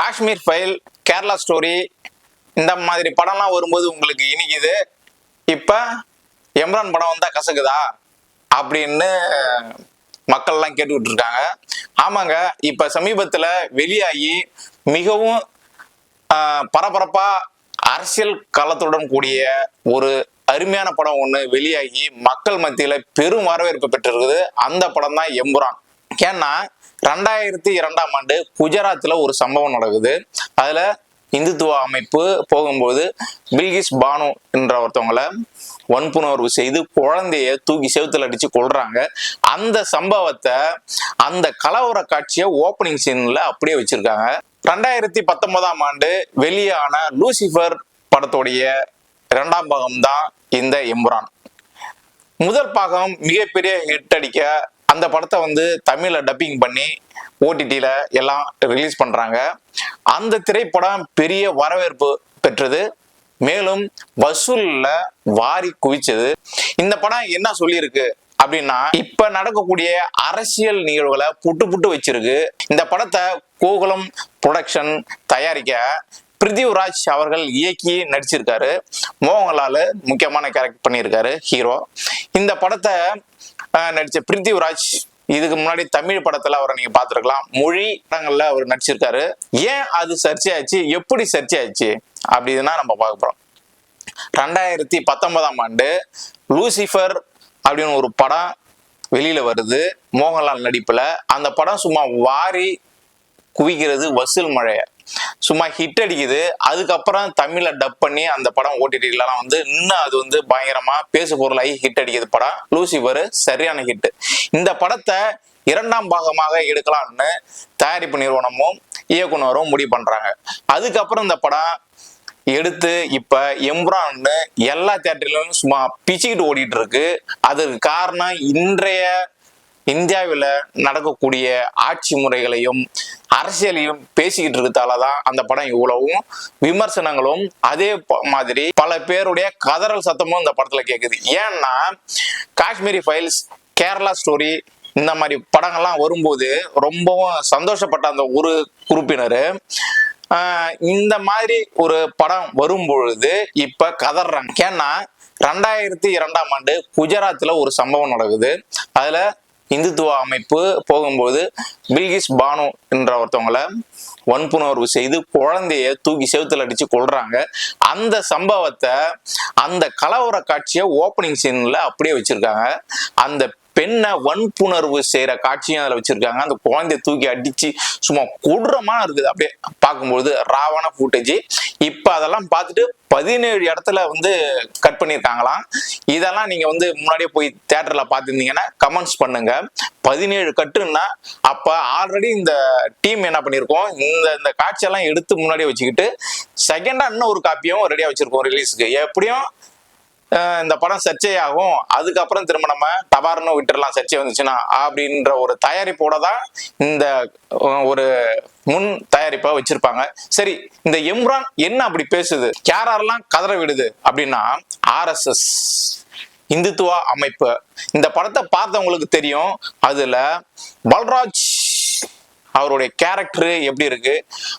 Kashmir file Kerala story இந்த மாதிரி படம்லாம் வரும்போது உங்களுக்கு இனிக்குது. இப்போ எம்ரான் படம் வந்தால் கசக்குதா? அப்படின்னு மக்கள்லாம் கேட்டுக்கிட்டு இருக்காங்க ஆமாங்க இப்போ சமீபத்தில் வெளியாகி மிகவும் பரபரப்பாக அரசியல் களத்துடன் கூடிய ஒரு அருமையான படம் ஒன்று வெளியாகி மக்கள் மத்தியில் பெரும் வரவேற்பு பெற்றிருக்குது. அந்த படம் தான் எம்புரான். ஏன்னா ரெண்டாயிரத்தி இரண்டாம் ஆண்டு குஜராத்தில் ஒரு சம்பவம் நடக்குது. அதில் இந்துத்துவ அமைப்பு போகும்போது பில்கிஸ் பானு என்ற ஒருத்தவங்கள வன்புணர்வு செய்து குழந்தைய தூக்கி செவுத்துல அடிச்சு கொள்றாங்க அந்த சம்பவத்தை அந்த கலவர காட்சியை ஓப்பனிங் சீன்ல அப்படியே வச்சிருக்காங்க. ரெண்டாயிரத்தி பத்தொன்பதாம் ஆண்டு வெளியான லூசிஃபர் படத்துடைய இரண்டாம் பாகம் தான் இந்த எம்புரான். முதல் பாகம் மிகப்பெரிய ஹிட் அடிக்க அந்த படத்தை வந்து தமிழில் டப்பிங் பண்ணி ஓடிடியில் எல்லாம் ரிலீஸ் பண்ணுறாங்க அந்த திரைப்படம் பெரிய வரவேற்பு பெற்றது. மேலும் வசூலில் வாரி குவிச்சது. இந்த படம் என்ன சொல்லியிருக்கு அப்படின்னா இப்ப நடக்கக்கூடிய அரசியல் நிகழ்வுகளை புட்டு புட்டு வச்சிருக்கு. இந்த படத்தை கோகுலம் ப்ரொடக்ஷன் தயாரிக்க பிரித்திவ்ராஜ் அவர்கள் இயக்கி நடிச்சிருக்காரு. மோகன்லால் முக்கியமான கேரக்டர் பண்ணியிருக்காரு ஹீரோ இந்த படத்தை நடித்த பிரித்திவராஜ் பிரித்திவ்ராஜ் இதுக்கு முன்னாடி தமிழ் படத்துல அவரை நீங்க பாத்துருக்கலாம் மொழி படங்கள்ல அவர் நடிச்சிருக்காரு. ஏன் அது சர்ச்சையாச்சு? எப்படி சர்ச்சையாச்சு? அப்படின்னா நம்ம பார்க்க போறோம். ரெண்டாயிரத்தி பத்தொன்பதாம் ஆண்டு லூசிஃபர் அப்படின்னு ஒரு படம் வெளியில வருது. மோகன்லால் நடிப்புல. அந்த படம் சும்மா வாரி குவிக்கிறது வசூல் மழையை. சும்மா ஹிட் அடிக்குது. அதுக்கப்புறம் தமிழ்ல டப் பண்ணி அந்த படம் ஓடிடிலாம் வந்து இன்னும் அது வந்து பயங்கரமா பேசு பொருளாகி ஹிட் அடிக்குது படம். லூசிபர் சரியான ஹிட் இந்த படத்தை இரண்டாம் பாகமாக எடுக்கலாம்னு தயாரிப்பு நிறுவனமும் இயக்குனரும் முடிவு பண்றாங்க. அதுக்கப்புறம் இந்த படம் எடுத்து இப்ப எம்ப்ரான்னு எல்லா தேட்டர்லயும் சும்மா பிச்சுக்கிட்டு ஓடிட்டு இருக்கு. அதுக்கு காரணம் இன்றைய இந்தியாவில் நடக்கக்கூடிய ஆட்சி முறைகளையும் அரசியலையும் பேசிக்கிட்டு இருக்கிறதால தான் அந்த படம் இவ்வளவும் விமர்சனங்களும் அதே மாதிரி பல பேருடைய கதறல் சத்தமும் இந்த படத்தில் கேட்குது ஏன்னா காஷ்மீரி ஃபைல்ஸ் கேரளா ஸ்டோரி இந்த மாதிரி படங்கள்லாம் வரும்போது ரொம்பவும் சந்தோஷப்பட்ட அந்த ஒரு குரூப்பினர் இந்த மாதிரி ஒரு படம் வரும்பொழுது இப்ப கதறாங்க ஏன்னா ரெண்டாயிரத்தி இரண்டாம் ஆண்டு குஜராத்தில் ஒரு சம்பவம் நடக்குது. அதில் இந்துத்துவ அமைப்பு போகும்போது பில்கிஸ் பானு என்ற ஒருத்தவங்கள வன்புணர்வு செய்து குழந்தைய தூக்கி செவுத்துல அடிச்சு கொள்றாங்க அந்த சம்பவத்தை அந்த கலவர காட்சியை ஓப்பனிங் சீன்ல அப்படியே வச்சிருக்காங்க. அந்த பெண்ணை வன்புணர்வு செய்யற காட்சியும் அதுல வச்சிருக்காங்க. அந்த குழந்தைய தூக்கி அடிச்சு சும்மா கொடூரமா இருக்குது. அப்படியே பார்க்கும்போது ராவான ஃபுட்டேஜ் இப்ப அதெல்லாம் பார்த்துட்டு பதினேழு இடத்துல வந்து கட் பண்ணியிருக்காங்களாம். இதெல்லாம் நீங்க வந்து முன்னாடியே போய் தேட்டர்ல பார்த்துருந்தீங்கன்னா கமெண்ட்ஸ் பண்ணுங்க. பதினேழு கட்டுன்னா அப்ப ஆல்ரெடி இந்த டீம் என்ன பண்ணியிருக்கோம்? இந்த இந்த காட்சியெல்லாம் எடுத்து முன்னாடியே வச்சுக்கிட்டு செகண்டா இன்னும் ஒரு காப்பியும் ரெடியா வச்சிருக்கோம் ரிலீஸுக்கு எப்படியும் இந்த படம் சர்ச்சையாகும். அதுக்கப்புறம் திரும்ப நம்ம டபார்னு விட்டுடலாம் சர்ச்சை வந்துச்சுன்னா அப்படின்ற ஒரு தயாரிப்போட தான் இந்த ஒரு முன் தயாரிப்பை வச்சிருப்பாங்க. சரி இந்த எம்ரான் என்ன அப்படி பேசுது? யார் யாரெல்லாம் கதற விடுது? அப்படின்னா ஆர்எஸ்எஸ் இந்துத்துவா அமைப்பு. இந்த படத்தை பார்த்தவங்களுக்கு தெரியும். அதுல பல்ராஜ் அவருடைய கேரக்டர் எப்படி இருக்கு?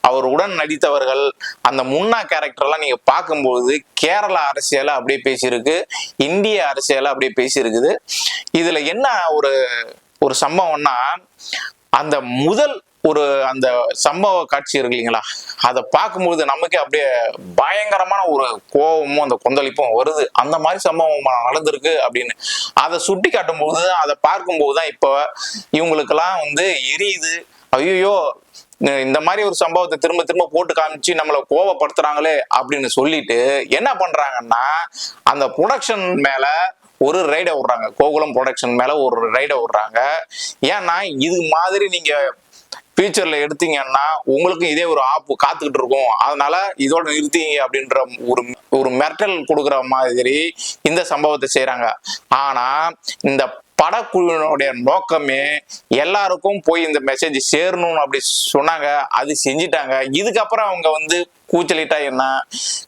அவர் உடன் நடித்தவர்கள் அந்த முன்னா கேரக்டர்லாம் நீங்க பார்க்கும்போது கேரளா அரசியல அப்படியே பேசியிருக்கு இந்திய அரசியல அப்படியே பேசியிருக்குது. இதுல என்ன ஒரு ஒரு சம்பவம்னா அந்த முதல் ஒரு அந்த சம்பவ காட்சி இருக்கு இல்லைங்களா? அதை பார்க்கும்போது நமக்கே அப்படியே பயங்கரமான ஒரு கோபமும் அந்த கொந்தளிப்பும் வருது. அந்த மாதிரி சம்பவம் நடந்திருக்கு அப்படின்னு. அதை சுட்டி காட்டும் போது அதை பார்க்கும்போது தான் இப்போ இவங்களுக்கெல்லாம் வந்து எரியுது. ஐயோ இந்த மாதிரி ஒரு சம்பவத்தை திரும்ப திரும்ப போட்டு காமிச்சு நம்மளை கோவப்படுத்துறாங்களே அப்படின்னு சொல்லிட்டு என்ன பண்றாங்கன்னா அந்த ப்ரொடக்ஷன் மேல ஒரு ரைடை விடுறாங்க. கோகுலம் ப்ரொடக்ஷன் மேல ஒரு ரைடை விடுறாங்க. ஏன்னா இது மாதிரி நீங்க ஃபியூச்சர்ல எடுத்தீங்கன்னா உங்களுக்கும் இதே ஒரு ஆப்பு காத்துக்கிட்டு இருக்கும். அதனால இதோட நிறுத்திங்க அப்படின்ற ஒரு ஒரு மிரட்டல் கொடுக்குற மாதிரி இந்த சம்பவத்தை செய்கிறாங்க ஆனா இந்த படக்குழுவினுடைய நோக்கமே எல்லாருக்கும் போய் இந்த மெசேஜ் சேரணும் அப்படி சொன்னாங்க. அது செஞ்சிட்டாங்க. இதுக்கப்புறம் அவங்க வந்து கூச்சலிட்டா என்ன?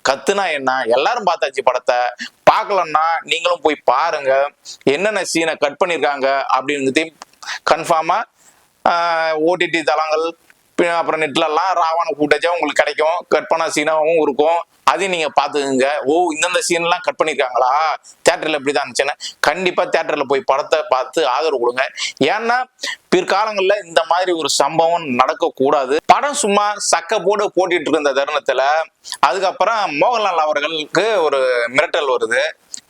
கத்துனா என்ன? எல்லாரும் பார்த்தாச்சு படத்தை. பார்க்கலன்னா நீங்களும் போய் பாருங்க. என்னென்ன சீனை கட் பண்ணியிருக்காங்க அப்படின்றதையும் கன்ஃபார்மாக ஓடிடி தளங்கள் அப்புறம் நெட்லலாம் ராவண ஃபுட்டேஜாக உங்களுக்கு கிடைக்கும். கற்பனை சீனாகவும் சீனாவும் இருக்கும். அதையும் நீங்கள் பார்த்துக்குங்க. ஓ இந்தந்த சீன்லாம் கட் பண்ணியிருக்காங்களா தேட்டரில் இப்படி தான் இருந்துச்சுன்னு. கண்டிப்பாக தேட்டரில் போய் படத்தை பார்த்து ஆதரவு கொடுங்க. ஏன்னா பிற்காலங்களில் இந்த மாதிரி ஒரு சம்பவம் நடக்கக்கூடாது. படம் சும்மா சக்க போடு போட்டிட்டு இருந்த தருணத்தில் அதுக்கப்புறம் மோகன்லால் அவர்களுக்கு ஒரு மிரட்டல் வருது.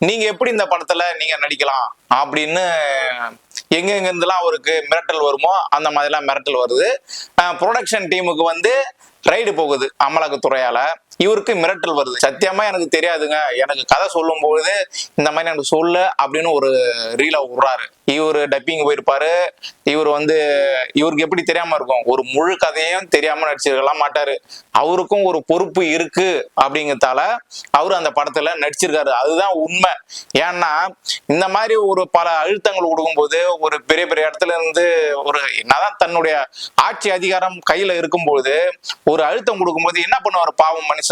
நீங்கள் எப்படி இந்த படத்தில் நீங்கள் நடிக்கலாம்? அப்படின்னு எங்கெங்கிருந்துலாம் அவருக்கு மிரட்டல் வருமோ அந்த மாதிரிலாம் மிரட்டல் வருது. ப்ரொடக்ஷன் டீமுக்கு வந்து ரைடு போகுது அமலாக்கத்துறையால். இவருக்கு மிரட்டல் வருது. சத்தியமா எனக்கு தெரியாதுங்க. எனக்கு கதை சொல்லும் பொழுது இந்த மாதிரி எனக்கு சொல்லு அப்படின்னு ஒரு ரீலா விடுறாரு. இவர் டப்பிங் போயிருப்பாரு. இவர் வந்து இவருக்கு எப்படி தெரியாம இருக்கும்? ஒரு முழு கதையும் தெரியாம நடிச்சிருக்கலாம் மாட்டாரு. அவருக்கும் ஒரு பொறுப்பு இருக்கு அப்படிங்கறதால அவர் அந்த படத்துல நடிச்சிருக்காரு. அதுதான் உண்மை. ஏன்னா இந்த மாதிரி ஒரு பல அழுத்தங்கள் கொடுக்கும்போது ஒரு பெரிய பெரிய இடத்துல இருந்து ஒரு என்னதான் தன்னுடைய ஆட்சி அதிகாரம் கையில இருக்கும்போது ஒரு அழுத்தம் கொடுக்கும்போது என்ன பண்ணுவார்? பாவம் மனுஷன்.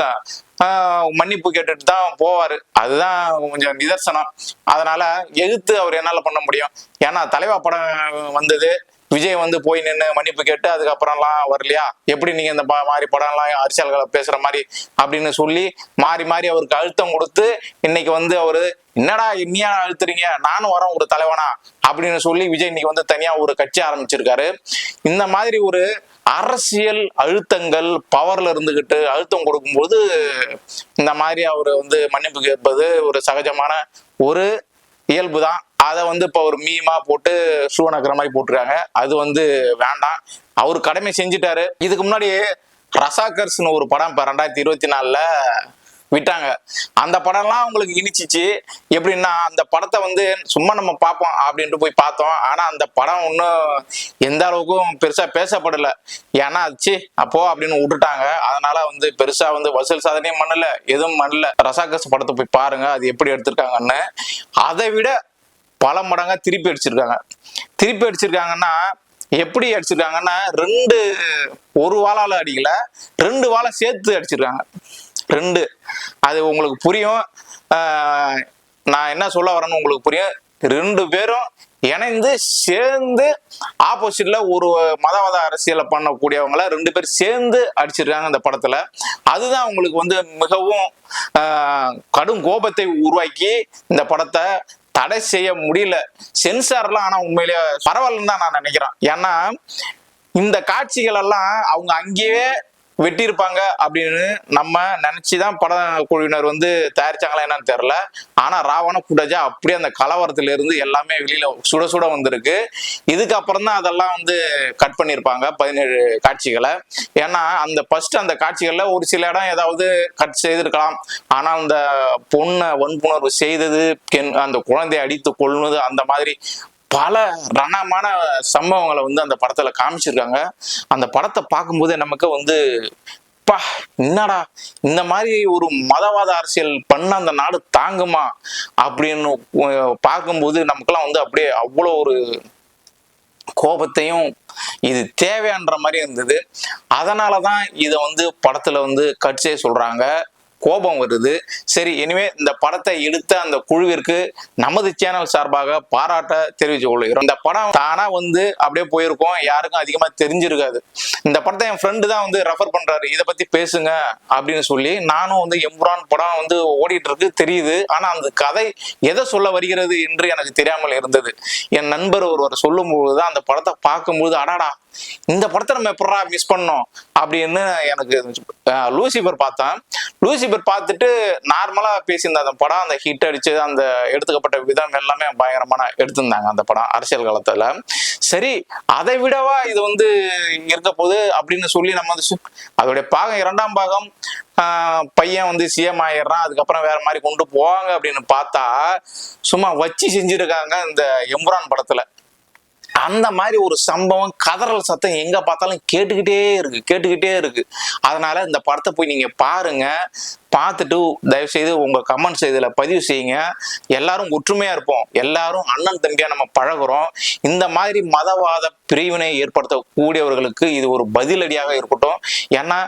ஆஹ் மன்னிப்பு கேட்டுட்டு தான் போவாரு. அதுதான் கொஞ்சம் நிதர்சனம். அதனால எதிர்த்து அவர் என்னால பண்ண முடியும். ஏன்னா தலைவா படம் வந்தது. விஜய் வந்து போய் நின்று மன்னிப்பு கேட்டு அதுக்கப்புறம்லாம் வரலையா? எப்படி நீங்க இந்த மாதிரி படம்லாம் அரசியல்களை பேசுற மாதிரி அப்படின்னு சொல்லி மாறி மாறி அவருக்கு அழுத்தம் கொடுத்து இன்னைக்கு வந்து அவரு என்னடா இன்னியா அழுத்துறீங்க? நானும் வரேன் ஒரு தலைவனா? அப்படின்னு சொல்லி விஜய் இன்னைக்கு வந்து தனியா ஒரு கட்சி ஆரம்பிச்சிருக்காரு. இந்த மாதிரி ஒரு அரசியல் அழுத்தங்கள் பவர்ல இருந்துகிட்டு அழுத்தம் கொடுக்கும்போது இந்த மாதிரி அவர் வந்து மன்னிப்பு கேட்பது ஒரு சகஜமான ஒரு இயல்பு தான் அதை வந்து இப்போ ஒரு மீமா போட்டு ஷூ நக்கிற மாதிரி போட்டிருக்காங்க. அது வந்து வேண்டாம். அவர் கடமை செஞ்சுட்டாரு. இதுக்கு முன்னாடி ரசாகர்ஸ்னு ஒரு படம் இப்போ ரெண்டாயிரத்தி இருபத்தி நாலில் விட்டாங்க. அந்த படம்லாம் அவங்களுக்கு இனிச்சிச்சு. எப்படின்னா அந்த படத்தை வந்து சும்மா நம்ம பார்ப்போம் அப்படின்ட்டு போய் பார்த்தோம். ஆனால் அந்த படம் ஒன்றும் எந்த அளவுக்கும் பெருசாக பேசப்படல. ஏன்னா ச்சீ அப்போ அப்படின்னு விட்டுட்டாங்க. அதனால வந்து பெருசாக வந்து வசூல் சாதனையும் பண்ணல எதுவும் பண்ணல. ரசாகஸ் படத்தை போய் பாருங்க அது எப்படி எடுத்திருக்காங்கன்னு. அதை விட பல மடங்காக திருப்பி அடிச்சிருக்காங்க. திருப்பி அடிச்சிருக்காங்கன்னா எப்படி அடிச்சிருக்காங்கன்னா ரெண்டு ஒரு வாழால அடிக்கல ரெண்டு வாழை சேர்த்து அடிச்சிருக்காங்க. ரெண்டு அது உங்களுக்கு புரியும். நான் என்ன சொல்ல வரேன்னு உங்களுக்கு புரியும். ரெண்டு பேரும் இணைந்து சேர்ந்து ஆப்போசிட்ல ஒரு மதவாத அரசியலை பண்ணக்கூடியவங்கள ரெண்டு பேர் சேர்ந்து அடிச்சிருக்காங்க இந்த படத்துல. அதுதான் உங்களுக்கு வந்து மிகவும் கடும் கோபத்தை உருவாக்கி இந்த படத்தை தடை செய்ய முடியல. சென்சார்லாம் ஆனா உண்மையிலேயே பரவாயில்லன்னு தான் நான் நினைக்கிறேன். ஏன்னா இந்த காட்சிகள் எல்லாம் அவங்க அங்கேயே வெட்டியிருப்பாங்க அப்படின்னு நம்ம நினைச்சுதான் பட குழுவினர் வந்து தயாரிச்சாங்களா என்னன்னு தெரியல. ஆனா ராவண ஃபுட்டேஜா அப்படியே அந்த கலவரத்துல இருந்து எல்லாமே வெளியில சுட சுட வந்திருக்கு. இதுக்கப்புறம் தான் அதெல்லாம் வந்து கட் பண்ணியிருப்பாங்க பதினேழு காட்சிகளை. ஏன்னா அந்த ஃபர்ஸ்ட் அந்த காட்சிகள்ல ஒரு சில இடம் ஏதாவது கட் செய்திருக்கலாம். ஆனா அந்த பொண்ணை வன்புணர்வு செய்தது அந்த குழந்தையை அடித்து கொள்ளுனது அந்த மாதிரி பல ரணமான சம்பவங்களை வந்து அந்த படத்துல காமிச்சிருக்காங்க. அந்த படத்தை பார்க்கும்போது நமக்கு வந்து பா என்னடா? இந்த மாதிரி ஒரு மதவாத அரசியல் பண்ண அந்த நாடு தாங்குமா? அப்படின்னு பார்க்கும்போது நமக்கெல்லாம் வந்து அப்படியே அவ்வளோ ஒரு கோபத்தையும் இது தேவையான்ற மாதிரி இருந்தது. அதனால தான் இதை வந்து படத்தில் வந்து கட் சொல்கிறாங்க கோபம் வருது. சரி இனிமே இந்த படத்தை எடுத்த அந்த குழுவிற்கு நமது சேனல் சார்பாக பாராட்ட தெரிவித்துக் கொள்கிறோம். இந்த படம் தானா வந்து அப்படியே போயிருக்கோம். யாருக்கும் அதிகமா தெரிஞ்சிருக்காது. இந்த படத்தை என் ஃப்ரெண்டு தான் வந்து ரெஃபர் பண்றாரு. இதை பத்தி பேசுங்க அப்படின்னு சொல்லி நானும் வந்து எம்புரான் படம் வந்து ஓடிட்டு இருக்கு தெரியுது. ஆனா அந்த கதை எதை சொல்ல வருகிறது என்று எனக்கு தெரியாமல் இருந்தது. என் நண்பர் ஒருவர் சொல்லும் தான் அந்த படத்தை பார்க்கும்போது அடாடா இந்த படத்தை நம்ம எப்படா மிஸ் பண்ணோம் அப்படின்னு எனக்கு லூசிபர் பார்த்தேன். லூசிபர் பார்த்துட்டு நார்மலா பேசியிருந்த அந்த படம் அந்த ஹிட் அடிச்சு அந்த எடுத்துக்கப்பட்ட விதம் எல்லாமே பயங்கரமான எடுத்திருந்தாங்க அந்த படம் அரசியல் காலத்துல. சரி அதை விடவா இது வந்து இருக்க போகுது அப்படின்னு சொல்லி நம்ம வந்து அதோடைய பாகம் இரண்டாம் பாகம் ஆஹ், பையன் வந்து சிஎம் ஆயிடுறான் அதுக்கப்புறம் வேற மாதிரி கொண்டு போவாங்க அப்படின்னு பார்த்தா சும்மா வச்சு செஞ்சிருக்காங்க இந்த எம்புரான் படத்துல. அந்த மாதிரி ஒரு சம்பவம் கதறல் சத்தம் எங்க பார்த்தாலும் கேட்டுக்கிட்டே இருக்கு கேட்டுக்கிட்டே இருக்கு. அதனால இந்த படத்தை போய் நீங்க பாருங்க. பார்த்துட்டு தயவு செய்து உங்க கமெண்ட்ஸ் இதில் பதிவு செய்யுங்க. எல்லாரும் ஒற்றுமையா இருப்போம். எல்லாரும் அண்ணன் தம்பியா நம்ம பழகுறோம். இந்த மாதிரி மதவாத பிரிவினை ஏற்படுத்தக்கூடியவர்களுக்கு இது ஒரு பதிலடியாக இருக்கட்டும். ஏன்னா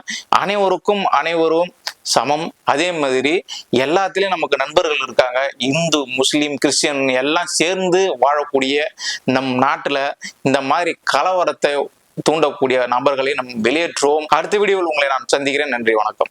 அனைவருக்கும் அனைவரும் சமம். அதே மாதிரி எல்லாத்துலயும் நமக்கு நண்பர்கள் இருக்காங்க. இந்து முஸ்லீம் கிறிஸ்டியன் எல்லாம் சேர்ந்து வாழக்கூடிய நம் நாட்டுல இந்த மாதிரி கலவரத்தை தூண்டக்கூடிய நபர்களை நம் வெளியேற்றுவோம். அடுத்த வீடியோவில் உங்களை நான் சந்திக்கிறேன். நன்றி வணக்கம்.